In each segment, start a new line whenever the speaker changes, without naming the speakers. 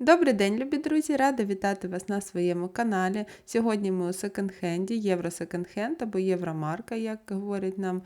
Добрий день, любі друзі! Рада вітати вас на своєму каналі. Сьогодні ми у секонд-хенді, євро секонд-хенд або євромарка, як говорять нам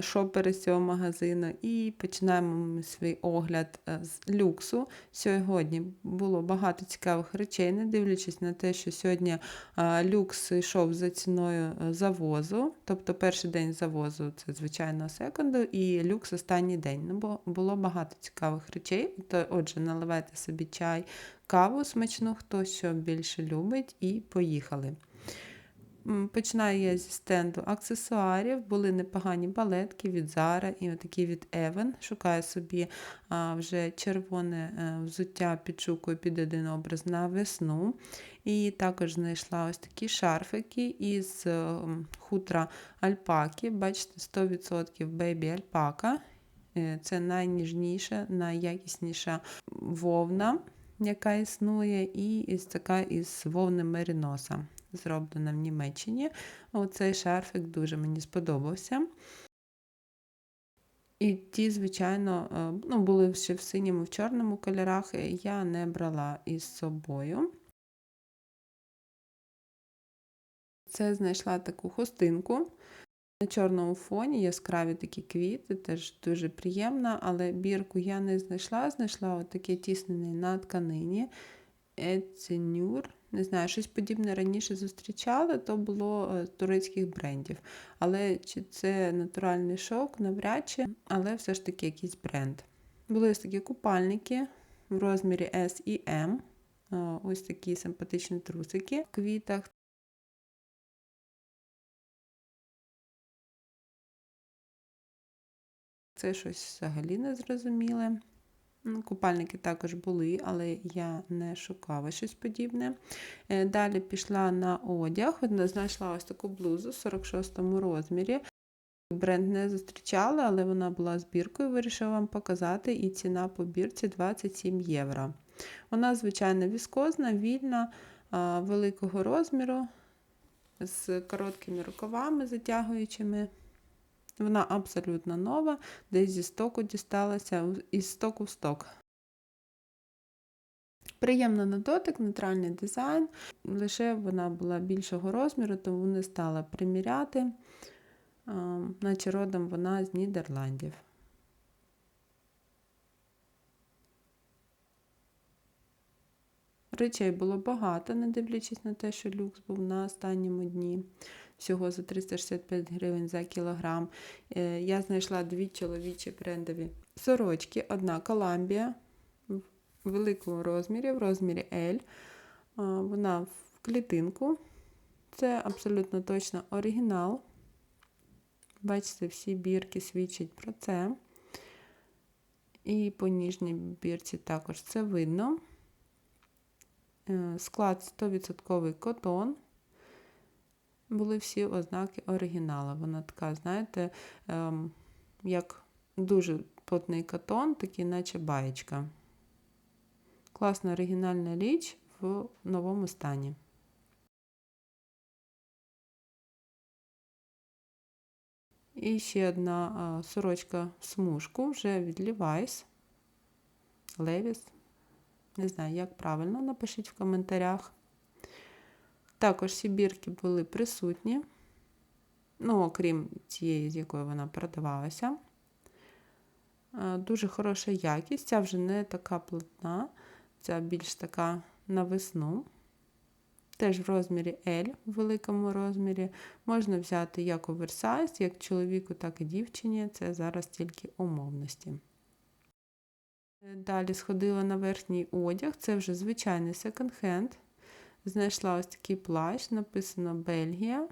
шопери з цього магазину. І починаємо свій огляд е, з люксу. Сьогодні було багато цікавих речей, не дивлячись на те, що сьогодні е, люкс йшов за ціною е, завозу. Тобто перший день завозу це звичайно секонду, і люкс останній день. Ну, бо було багато цікавих речей. То, отже, наливайте собі чай каву смачну, хто що більше любить, і поїхали. Починаю я зі стенду аксесуарів. Були непогані балетки від Zara і отакі від Even. Шукаю собі вже червоне е, взуття підшукую під один образ на весну. І також знайшла ось такі шарфики із е, хутра альпаки. Бачите, 100% бейбі альпака. Е, Це найніжніша, найякісніша вовна яка існує, і така із вовни меріноса, зроблена в Німеччині. Оцей шарфик дуже мені сподобався. І ті, звичайно, е, ну, були ще в синьому, в чорному кольорах, е, я не брала із собою. Це знайшла таку хустинку. На чорному фоні яскраві такі квіти, теж дуже приємно, але бірку я не знайшла. Знайшла отаке тіснене на тканині. Еценюр. Не знаю, щось подібне раніше зустрічала, то було з турецьких брендів. Але чи це натуральний шовк, навряд чи, але все ж таки якийсь бренд. Були ось такі купальники в розмірі S і M. Ось такі симпатичні трусики в квітах. Це щось взагалі не зрозуміле. Купальники також були, але я не шукала щось подібне. Е, далі пішла на одяг, знайшла ось таку блузу в 46 розмірі. Бренд не зустрічала, але вона була збіркою, вирішила вам показати, і ціна по бірці 27 євро. Вона, звичайно, віскозна, вільна, великого розміру, з короткими рукавами затягуючими. Вона абсолютно нова, десь зі стоку дісталася із стоку в сток. Приємно на дотик, нейтральний дизайн, лише вона була більшого розміру, тому не стала приміряти, наче родом вона з Нідерландів. Речей було багато, не дивлячись на те, що люкс був на останньому дні всього за 365 гривень за кілограм. Е, я знайшла дві чоловічі брендові сорочки. Одна Коламбія в великому розмірі, в розмірі L. Вона в клітинку. Це абсолютно точно оригінал. Бачите, всі бірки свідчать про це. І по ніжній бірці також це видно. Е, склад 100% котон були всі ознаки оригіналу. Вона така, знаєте, ем, як дуже плотний катон, такий, наче баєчка. Класна оригінальна річ в новому стані. І ще одна а, сорочка в смужку вже від Levi's. Levi's. Не знаю, як правильно, напишіть в коментарях. Також всі бірки були присутні, ну, окрім цієї, з якою вона продавалася. Дуже хороша якість, ця вже не така плотна, ця більш така на весну. Теж в розмірі L, в великому розмірі. Можна взяти як оверсайз, як чоловіку, так і дівчині. Це зараз тільки умовності. Далі сходила на верхній одяг, це вже звичайний секонд-хенд. Знайшла ось такий плащ, написано Бельгія.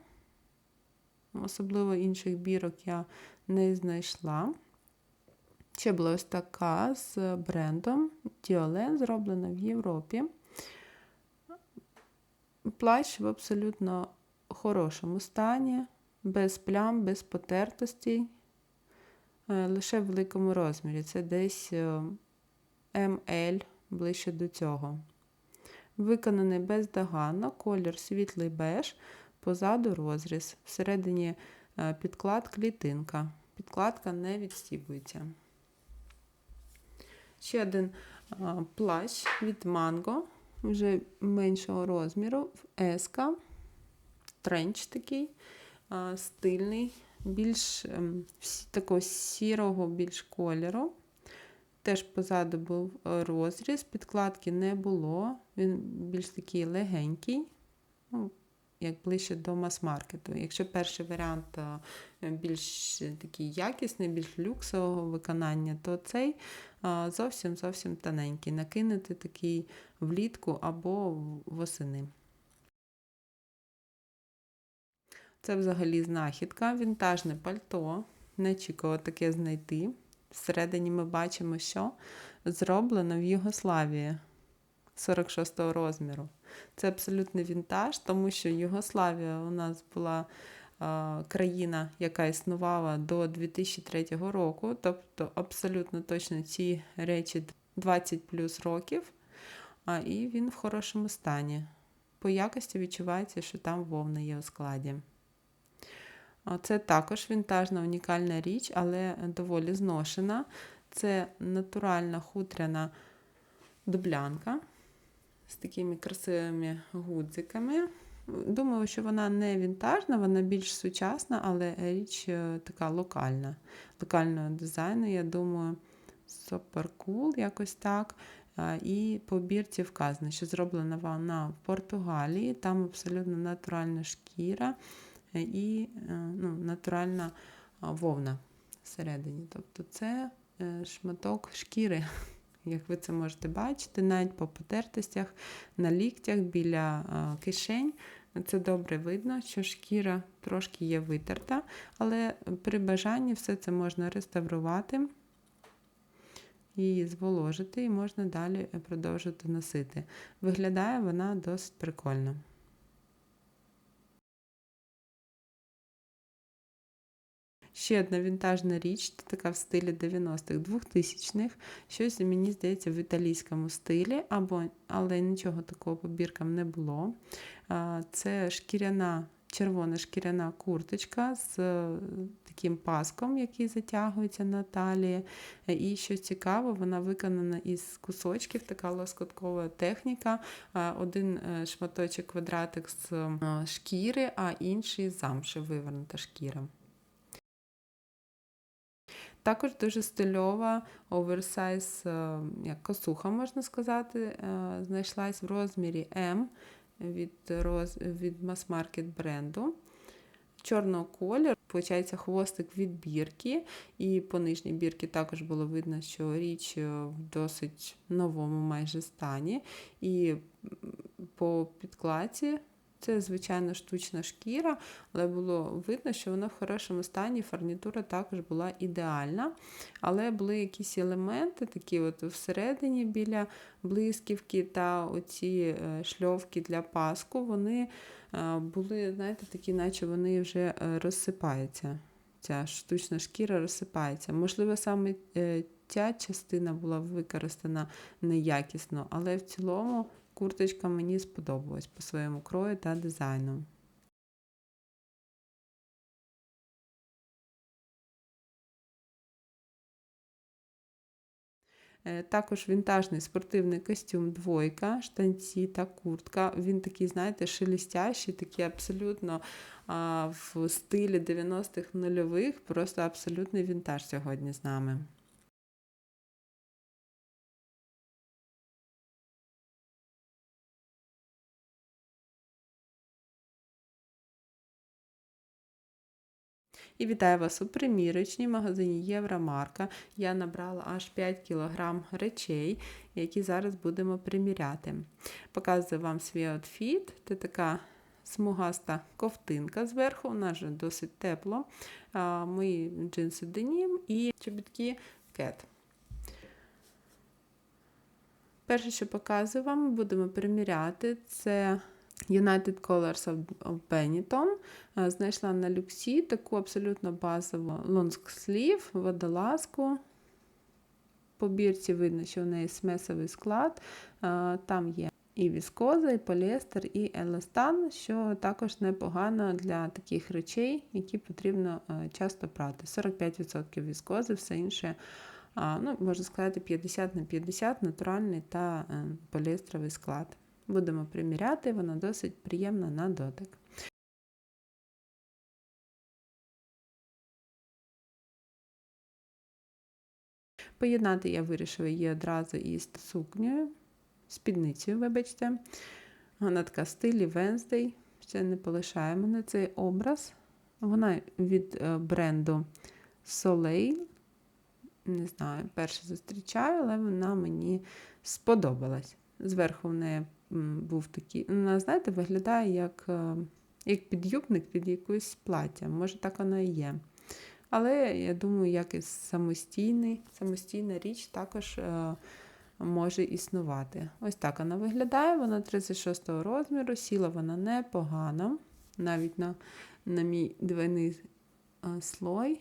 Особливо інших бірок я не знайшла. Ще була ось така з брендом Діолен, зроблена в Європі. Плащ в абсолютно хорошому стані, без плям, без потертостей, е, лише в великому розмірі. Це десь ML ближче до цього. Виконаний бездоганно, колір світлий беж, позаду розріз. Всередині е, підклад клітинка. Підкладка не відстібується. Ще один Плащ від Mango, вже меншого розміру, еска, тренч такий, стильний, більш ем, такого сірого більш кольору. Теж позаду був е, розріз, підкладки не було. Він більш такий легенький, ну, як ближче до мас-маркету. Якщо перший варіант е, більш такий якісний, більш люксового виконання, то цей е, зовсім зовсім тоненький. Накинути такий влітку або восени. Це взагалі знахідка, вінтажне пальто. Не очікувала таке знайти. Всередині ми бачимо, що зроблено в Югославії 46-го розміру. Це абсолютно вінтаж, тому що Югославія у нас була країна, яка існувала до 2003 року, тобто абсолютно точно ці речі 20 плюс років, і він в хорошому стані. По якості відчувається, що там вовна є у складі. Це також вінтажна унікальна річ, але доволі зношена. Це натуральна хутряна дублянка з такими красивими гудзиками. Думаю, що вона не вінтажна, вона більш сучасна, але річ е, така локальна. Локального дизайну, я думаю, супер кул, якось так. І по бірці вказано, що зроблена вона в Португалії, там абсолютно натуральна шкіра і е, ну, натуральна вовна всередині. Тобто це е, шматок шкіри, як ви це можете бачити, навіть по потертостях, на ліктях, біля кишень. Це добре видно, що шкіра трошки є витерта, але при бажанні все це можна реставрувати її зволожити, і можна далі продовжувати носити. Виглядає вона досить прикольно. Ще одна вінтажна річ, така в стилі 90-х, 2000-х, щось, мені здається, в італійському стилі, або, але нічого такого по біркам не було. Це шкіряна, червона шкіряна курточка з е, таким паском, який затягується на талії. І що цікаво, вона виконана із кусочків, така лоскуткова техніка. Один е, шматочок квадратик з е, шкіри, а інший з замши вивернута шкіра. Також дуже стильова оверсайз, е, як косуха, можна сказати, е, знайшлась в розмірі М від, роз... від мас-маркет бренду. Чорного кольору, виходить, хвостик від бірки, і по нижній бірці також було видно, що річ е, в досить новому майже стані. І по підкладці це, звичайно, штучна шкіра, але було видно, що вона в хорошому стані, фарнітура також була ідеальна. Але були якісь елементи, такі от всередині біля блисківки та оці е, шльовки для паску, вони е, були, знаєте, такі, наче вони вже е, розсипаються. Ця штучна шкіра розсипається. Можливо, саме ця частина була використана неякісно, але в цілому курточка мені сподобалась по своєму крою та дизайну. Також вінтажний спортивний костюм двойка, штанці та куртка. Він такий, знаєте, шелестящий, такий абсолютно а, в стилі 90-х нульових, просто абсолютний вінтаж сьогодні з нами. І вітаю вас у примірочній магазині Євромарка. Я набрала аж 5 кг речей, які зараз будемо приміряти. Показую вам свій outfit. Це така смугаста ковтинка зверху, у нас вже досить тепло. Мої джинси денім і чобітки кет. Перше, що показую вам, будемо приміряти, це United Colors of Benetton. Знайшла на люксі таку абсолютно базову sleeve, водолазку. По бірці видно, що в неї смесовий склад. Там є і віскоза, і поліестер, і еластан, що також непогано для таких речей, які потрібно часто прати. 45% віскози, все інше ну, можна сказати, 50 на 50 натуральний та е, поліестровий склад. Будемо приміряти, вона досить приємна на дотик. Поєднати я вирішила її одразу із сукнею, спідницею, вибачте. Вона така стилі Wednesday. Ще не полишає мене цей образ. Вона від е, бренду Soleil. Не знаю, перше зустрічаю, але вона мені сподобалась. Зверху в неї був такий, вона, знаєте, виглядає як е, як підюбник під якусь плаття. Може, так воно і є. Але я думаю, як і самостійний, самостійна річ також е, може існувати. Ось так вона виглядає, вона 36 розміру, сіла вона непогано, навіть на на мій двойний е, слой,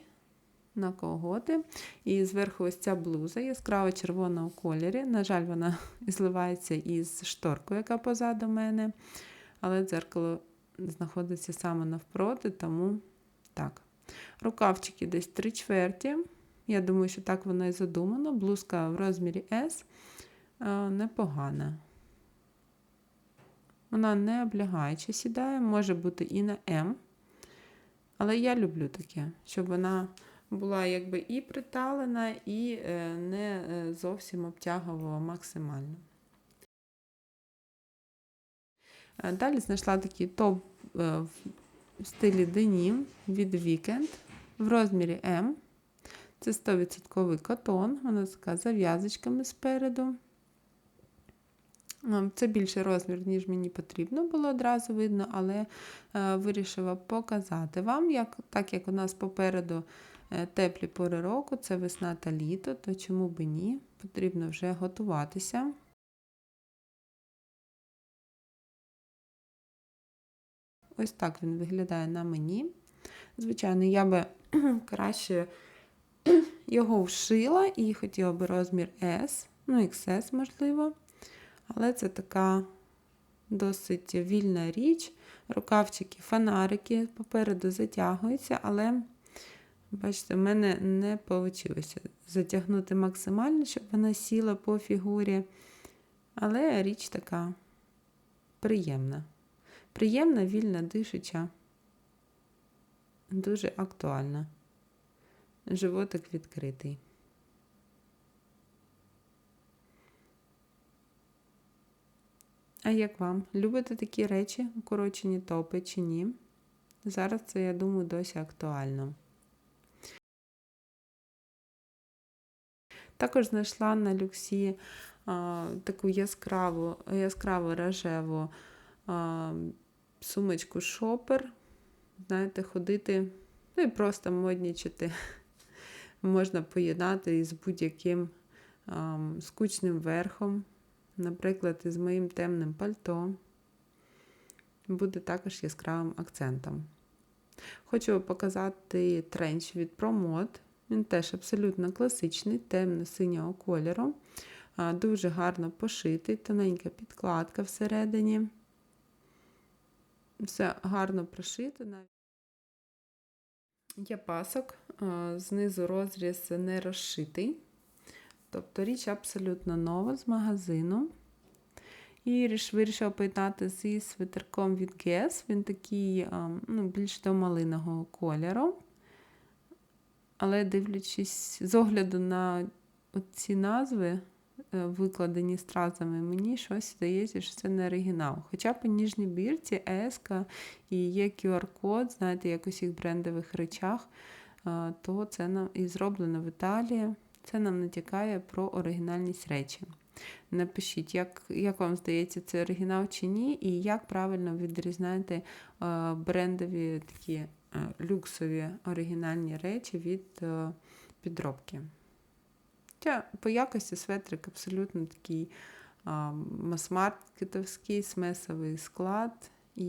на колготи. І зверху ось ця блуза яскраво червоного кольорі. На жаль, вона зливається із шторкою, яка позаду мене. Але дзеркало знаходиться саме навпроти, тому так. Рукавчики десь 3 чверті. Я думаю, що так воно і задумано. Блузка в розмірі S непогана. Вона не облягаюча сідає, може бути і на М. Але я люблю таке, щоб вона була якби і приталена, і е, не е, зовсім обтягувала максимально. Е, далі знайшла такий топ в стилі денім від Weekend в розмірі М. Це 100% котон, вона така зав'язочками спереду. Це більший розмір, ніж мені потрібно було одразу видно, але вирішила показати вам, як, так як у нас попереду теплі пори року, це весна та літо, то чому би ні, потрібно вже готуватися. Ось так він виглядає на мені. Звичайно, я би краще його вшила і хотіла би розмір S, ну, XS, можливо. Але це така досить вільна річ. Рукавчики, фонарики попереду затягуються, але, бачите, в мене не вийшло затягнути максимально, щоб вона сіла по фігурі. Але річ така приємна. Приємна, вільна, дишуча, дуже актуальна. Животик відкритий. А як вам? Любите такі речі, укорочені топи чи ні? Зараз це, я думаю, досі актуально. Також знайшла на люксі а, таку яскраву яскраву рожеву а, сумочку шопер. Знаєте, ходити, ну і просто моднічити. Можна поєднати із будь-яким скучним верхом наприклад, із моїм темним пальто, буде також яскравим акцентом. Хочу показати тренч від ProMod. Він теж абсолютно класичний, темно-синього кольору. Дуже гарно пошитий, тоненька підкладка всередині. Все гарно прошито. Є пасок, знизу розріз не розшитий. Тобто річ абсолютно нова з магазину. І вирішила поєднати зі свитерком від Guess. Він такий ну, більш до малиного кольору. Але дивлячись, з огляду на ці назви, е, викладені стразами, мені щось здається, що це не оригінал. Хоча по ніжній бірці ЕСК і є QR-код, знаєте, як у всіх брендових речах, то це нам і зроблено в Італії. Це нам натякає про оригінальність речі. Напишіть, як як вам здається, це оригінал чи ні, і як правильно відрізняти е, брендові такі е, люксові оригінальні речі від е, підробки. Хоча по якості светрик абсолютно такий мас-маркетовський, смесовий склад і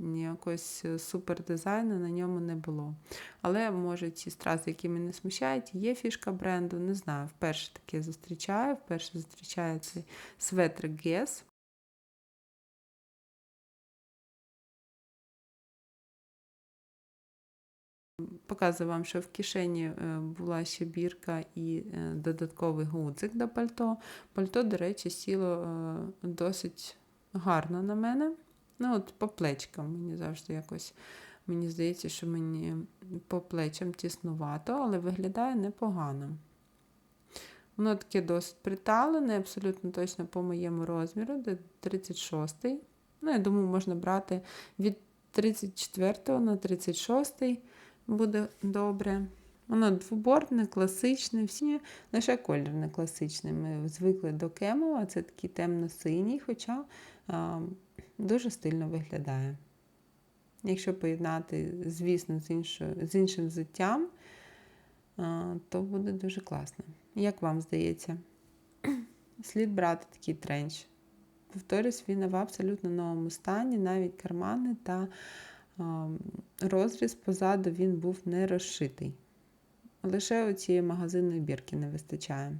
ніякось е, супер дизайну на ньому не було. Але, може, ці стрази, які мене смущають, є фішка бренду, не знаю. Вперше таке зустрічаю, вперше зустрічаю цей светрик Guess. Показую вам, що в кишені е, була ще бірка і е, додатковий гудзик до пальто. Пальто, до речі, сіло е, досить гарно на мене. Ну, от по плечкам мені завжди якось. Мені здається, що мені по плечам тіснувато, але виглядає непогано. Воно таке досить приталене, абсолютно точно по моєму розміру, де 36 Ну, я думаю, можна брати від 34 на 36 буде добре. Воно двоборне, класичне, всі лише колір не класичний. Ми звикли до кемова, це такий темно-синій, хоча а, дуже стильно виглядає. Якщо поєднати, звісно, з, іншою, з іншим взуттям, а, то буде дуже класно. Як вам здається? Слід брати такий тренч. Повторюсь, він в абсолютно новому стані, навіть кармани та а, розріз позаду він був не розшитий. Лише оцієї магазинної бірки не вистачає.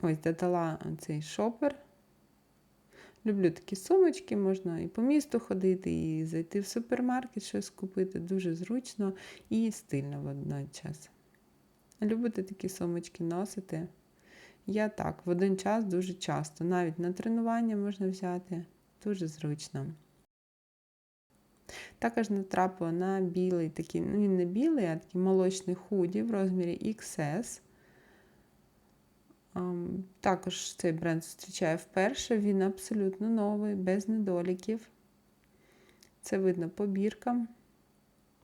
Ось додала цей шопер. Люблю такі сумочки, можна і по місту ходити, і зайти в супермаркет, щось купити. Дуже зручно і стильно водночас. Любите такі сумочки носити? Я так, в один час дуже часто. Навіть на тренування можна взяти. Дуже зручно. Також натрапила на білий такий, ну він не білий, а такий молочний худі в розмірі XS. Також цей бренд зустрічає вперше, він абсолютно новий, без недоліків. Це видно по біркам.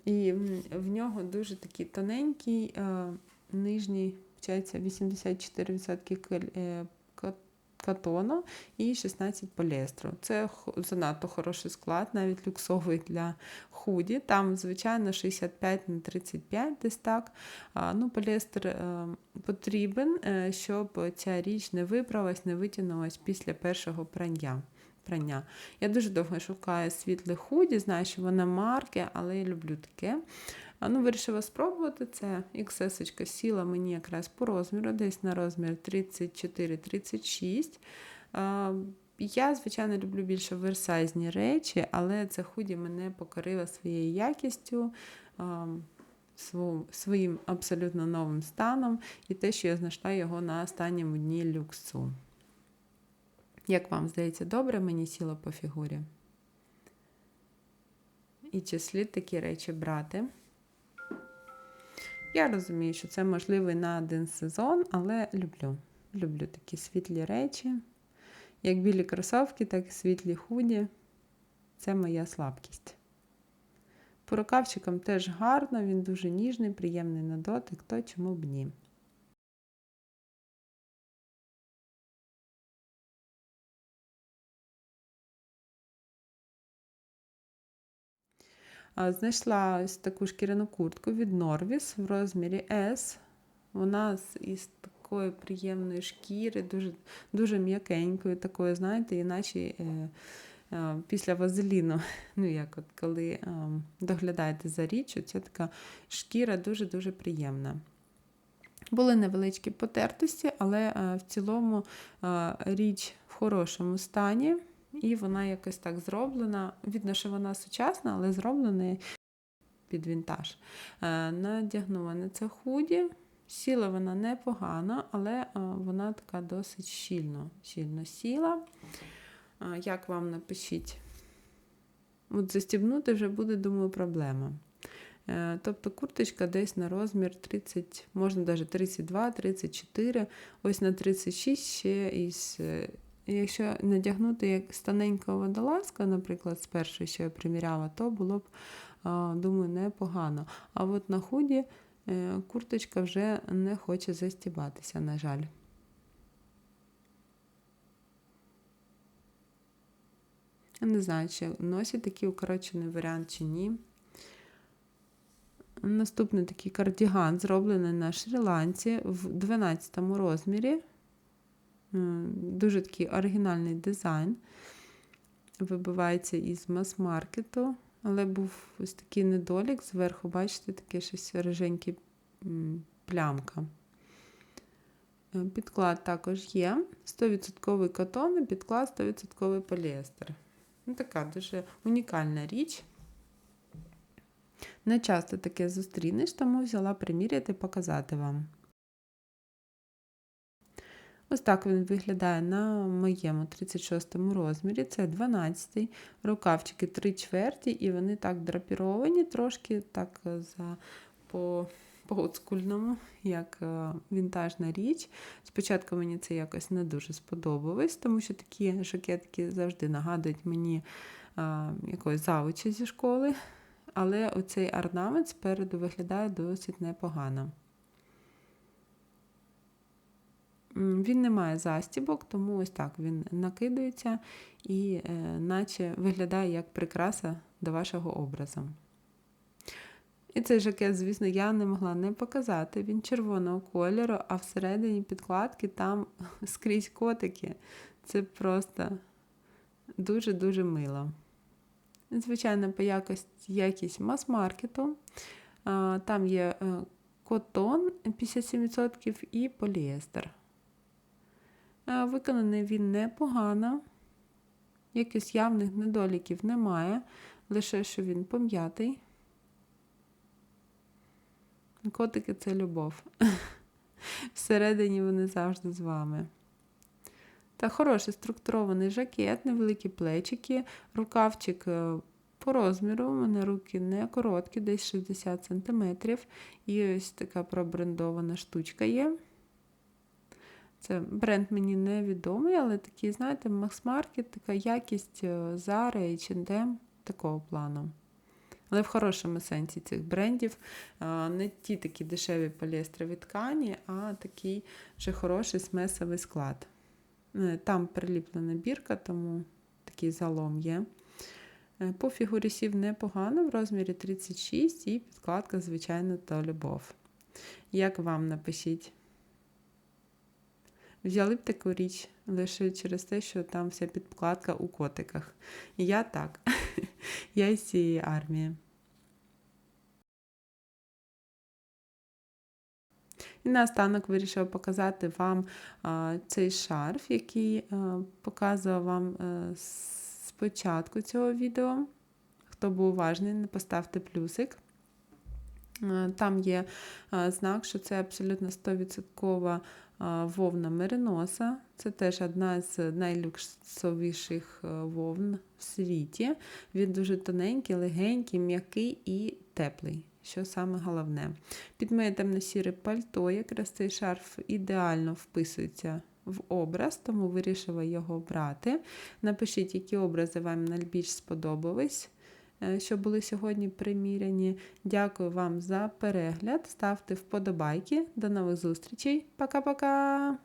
І в нього дуже такий тоненький нижній, вчається 84% катону і 16 поліестру. Це занадто хороший склад, навіть люксовий для худі. Там, звичайно, 65 на 35 десь так. Ну, Поліестер е, потрібен, е, щоб ця річ не виправилась, не витягнулась після першого прання. Прання. Я дуже довго шукаю світле худі, знаю, що вона марки, але я люблю таке. Ну, Вирішила спробувати це. XS сіла мені якраз по розміру, десь на розмір 34-36. Я, звичайно, люблю більше версайзні речі, але це худі мене покорило своєю якістю, своїм абсолютно новим станом і те, що я знайшла його на останньому дні люксу. Як вам здається, добре мені сіло по фігурі? І чи слід такі речі брати? Я розумію, що це можливий на один сезон, але люблю. Люблю такі світлі речі. Як білі кросовки, так і світлі худі. Це моя слабкість. По рукавчикам теж гарно, він дуже ніжний, приємний на дотик, то чому б ні. Знайшла ось таку шкіряну куртку від Norvis в розмірі S. Вона із такої приємної шкіри, дуже дуже м'якенькою, такою, знаєте, іначе е, е, після вазеліну, ну як от коли е, доглядаєте за річчю, ця така шкіра дуже-дуже приємна. Були невеличкі потертості, але е, в цілому е, річ в хорошому стані. І вона якось так зроблена. Видно, що вона сучасна, але зроблена під вінтаж. Е, надягнула на це худі. Сіла вона непогано, але е, вона така досить щільно щільно сіла. Е, як вам напишіть? От Застібнути вже буде, думаю, проблема. Тобто курточка десь на розмір 30, можна навіть 32-34, ось на 36 ще із Якщо надягнути як станенька водолазка, наприклад, з першої, що я приміряла, то було б, думаю, непогано. А от на худі е, курточка вже не хоче застібатися, на жаль. Не знаю, чи носять такий укорочений варіант чи ні. Наступний такий кардіган, зроблений на Шрі-Ланці в 12 розмірі. М, Дуже такий оригінальний дизайн. Вибивається із мас-маркету, але був ось такий недолік зверху, бачите, таке щось риженьке плямка. Е, Підклад також є. 100% котон і підклад 100% поліестер. Ну, така дуже унікальна річ. Не часто таке зустрінеш, тому взяла приміряти показати вам. Ось так він виглядає на моєму 36 розмірі. Це 12-й рукавчики 3 чверті, і вони так драпіровані, трошки так е, за по, олдскульному, як е, вінтажна річ. Спочатку мені це якось не дуже сподобалось, тому що такі жакетки завжди нагадують мені а, якоїсь завучі зі школи. Але оцей орнамент спереду виглядає досить непогано. М, Він не має застібок, тому ось так він накидається і е, наче виглядає як прикраса до вашого образу. І цей жакет, звісно, я не могла не показати. Він червоного кольору, а всередині підкладки там скрізь котики. Це просто дуже-дуже мило. Звичайно, по якості якість мас-маркету. Там є е, котон 57% і поліестер. Виконаний він непогано. Якихось явних недоліків немає, лише що він пом'ятий. Котики це любов. Всередині вони завжди з вами. Та хороший структурований жакет, невеликі плечики, рукавчик е, по розміру. У мене руки не короткі, десь 60 см. І ось така пробрендована штучка є. Це бренд мені невідомий, але такий, знаєте, мас-маркет, така якість е, Zara, H&M, такого плану. Але в хорошому сенсі цих брендів. Не ті такі дешеві поліестрові ткані, а такий вже хороший смесовий склад. Е, Там приліплена бірка, тому такий залом є. Е, По фігурі сів непогано в розмірі 36 і підкладка, звичайно, то любов. Як вам напишіть? Взяли б таку річ лише через те, що там вся підкладка у котиках. І я так. Я із цієї армії. І наостанок вирішила показати вам а, цей шарф, який а, показував вам а, спочатку цього відео. Хто був уважний, не поставте плюсик. А, Там є а, знак, що це абсолютно 100% а, вовна мериноса. Це теж одна з найлюксовіших вовн в світі. Він дуже тоненький, легенький, м'який і теплий. Що саме головне. Під моє темно-сіре пальто, якраз цей шарф ідеально вписується в образ, тому вирішила його брати. Напишіть, які образи вам найбільш сподобались, е, що були сьогодні приміряні. Дякую вам за перегляд. Ставте вподобайки. До нових зустрічей. Пока-пока!